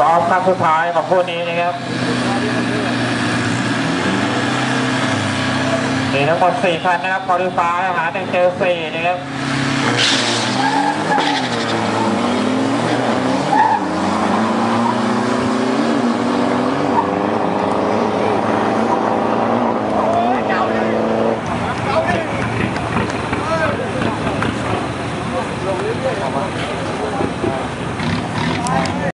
สองครั้งสุดท้ายของคู่นี้นะครับมีทั้งหมดสี่คันนะครับคอร์ดิฟ้าหาหนึ่งเจอสี่นะครับ